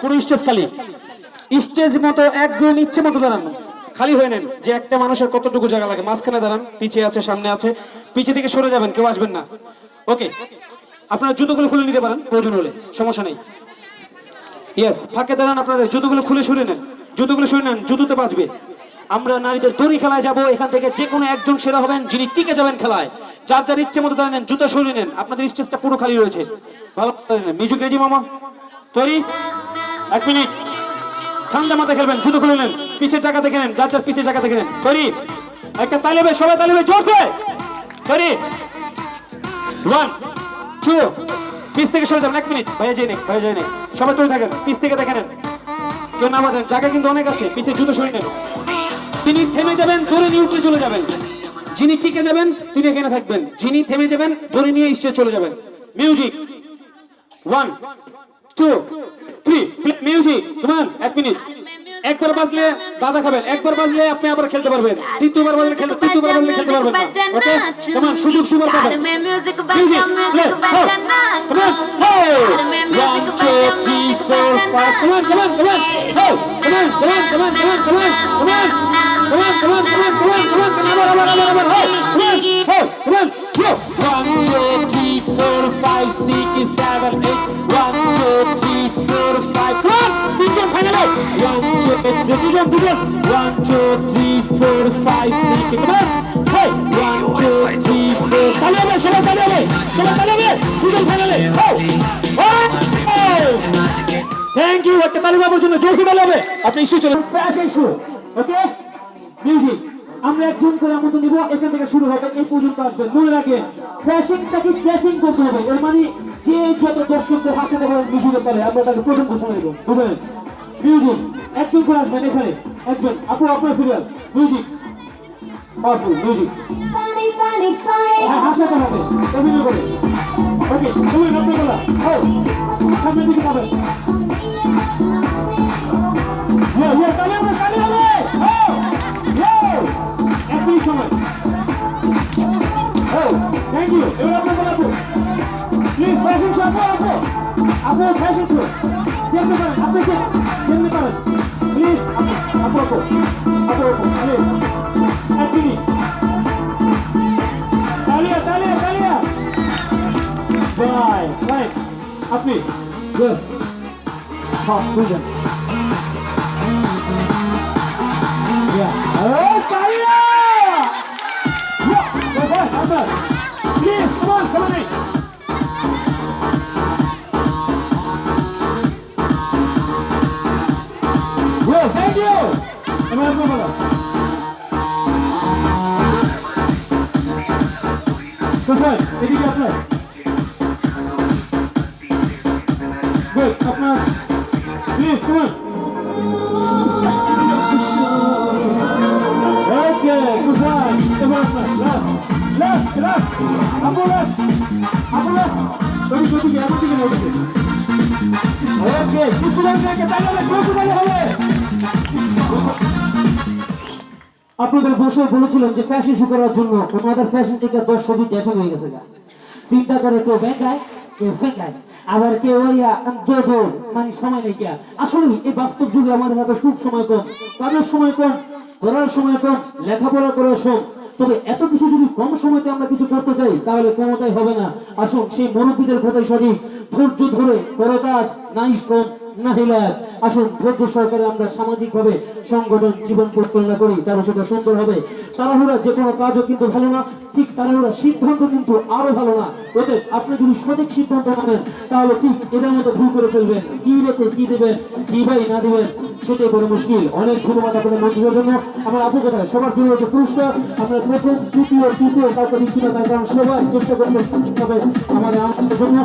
পুরো স্টেজ খালি। স্টেজ মতো একজন ইচ্ছে মতো দাঁড়ান। খালি হয়ে নেন যে একটা মানুষের কতটুকু জায়গা লাগে। মাঝখানে দাঁড়ান, পিছিয়ে আছে, সামনে আছে। পিছে থেকে সরে যাবেন, কেউ আসবেন না। ওকে, আপনারা জুতোগুলো খুলে নিতে পারেন, প্রয়োজন হলে, সমস্যা নেই। ইয়েস ফাঁকে দাঁড়ান আপনাদের, জুতোগুলো খুলে সরে নেন। জুতোগুলো সরে নেন, জুতোতে বাঁচবে আমরা নারীদের দড়ি খেলায় যাব, এখান থেকে যে কোনো একজন সেরা হবেন, যিনি টিকে যাবেন খেলায়। যার যার ইচ্ছে মতো দাঁড়িয়ে নেন জুতো সরিয়ে নেন। আপনাদের স্টেজটা পুরো খালি রয়েছে। ভালো মিউজিক রেডি, মামা? তৈরি? এক মিনিট। ঠান্ডা মাথায় খেলবেন, জুতো খুলে নেন পিছের জায়গা দেখে নেন, যার যার পিছের জায়গা দেখে নেন। তৈরি একটা তালিবে সবাই তালিবে জোরছে তৈরি ওয়ান টু পিস থেকে সরে যাবেন, এক মিনিট। ভাইয়া যাই নেই ভাইয়া যাই নেই সবাই তৈরি থাকেন, পিস থেকে দেখে নেন। কেউ না বাজেন, জায়গা কিন্তু অনেক আছে পিছে জুতো সরিয়ে নেন। তিনি থেমে যাবেন, ধরে নিয়ে উঠে চলে যাবেন। যিনি টিকে যাবেন, তিনি এখানে থাকবেন। যিনি থেমে যাবেন, ধরে নিয়ে স্টেজ চলে যাবেন। Music one two three music তোমার এক মিনিট একবার বাজলে দাদা খাবেন একবার বাজলে আপনি আবার খেলতে পারবেন তৃতীয়বার বাজলে খেলতে তৃতীয়বার বাজলে খেলতে পারবেন ওকে তোমার সুযোগ দুবার পাবেন music Music, play, back ho. Come on, hey! One, two, three, four, five. Come on, come on, come on. Ho! Come on, come on, come on, come on, come on, come on. Come on, come on, come on, come on, come on. Come on, come on, come on, come on. Ho! Come on, ho! Come One, two, three, দুজন দুজন One, two, three, four, five, six. Come on. Hey! One, two, three, four. হবে সবাই তালি হবে সবাই তালি হবে দুজন ফাইনালে থ্যাংক ইউ একটা তালি বাবার জন্য জোরসে তালি হবে আপনি ইস্যু চলে ফ্যাশন শো ওকে মিউজিক আমরা একজন করে আমন্ত্রণ দিব এখান থেকে শুরু হবে এই পর্যন্ত আসবে মনে রাখবেন ফ্যাশনটাকে ড্যাশিং করতে হবে এর মানে যে যত দর্শকদের হাসাতে পারে মিউজিকের তালে আমরা তাকে প্রথম ঘোষণা দেবো বুঝলেন মিউজিক একজন করে আসবেন এখানে একজন আপু আপনার সিরিয়াল মিউজিক পাওয়ারফুল মিউজিক. হ্যাঁ হাসাতে হবে অভিনয় করে। ওকে তুমি বলা হো সামনের দিকে যাবে। ইয়ে ইয়ে তালি হবে তালি হবে হো ইয়ে এক মিনিট সময়। হো থ্যাংক ইউ এবার আপনার বলা প্লিজ ফ্যাশন শো আপু আপু আপু ফ্যাশন শো যেতে পারেন আপনি Bring. Please, Apoko. Please. Happy. Talia, Bye. Right. Happy. Yes. Hot. Thank you এবার আপনি বলো কোথায় এদিকে আপনার গুড আপনার প্লিজ কমান ওকে কোথায় এবার আপনার লাস্ট লাস্ট লাস্ট আপু লাস্ট আপু লাস্ট তুমি যদি এমন দিকে নড়ছে ওকে কিছু লাগবে তাই হলে ক্লোজ হলে হবে আপনাদের বসে বলেছিলেন যে ফ্যাশন শো করার জন্য ওনাদের ফ্যাশন থেকে দশ ছবি দেশে হয়ে গেছে গা। চিন্তা করে কেউ ব্যাংকায় কেউ ফেঁকায় আবার কেউ দৌড় মানে সময় নেই গিয়া। আসলে এই বাস্তব যুগে আমাদের হাতে খুব সময় কম, কাজের সময় কম করার সময় কম, লেখাপড়া করার সময় তবে এত কিছু যদি কম সময়তে আমরা কিছু করতে চাই, তাহলে ক্ষমতাই হবে না। আসুন, সেই মুরব্বীদের কথাই সঠিক। ধৈর্য ধরে করো কাজ নাই কম। আপনি যদি সঠিক সিদ্ধান্ত নেন তাহলে ঠিক এদের মতো ভুল করে ফেলবেন। কি রেখে কি দেবেন, কি ভাই না দিবেন, সেটাই বড় মুশকিল। অনেক ধন্যবাদ আপনাদের মন্ত্রীর জন্য। আমার আপু কথা সবার জন্য হচ্ছে পুরস্কার। আমরা প্রথম তৃতীয় তৃতীয় কাউকে দিচ্ছি না তার কারণ সবাই চেষ্টা হবে আমাদের আমাদের জন্য।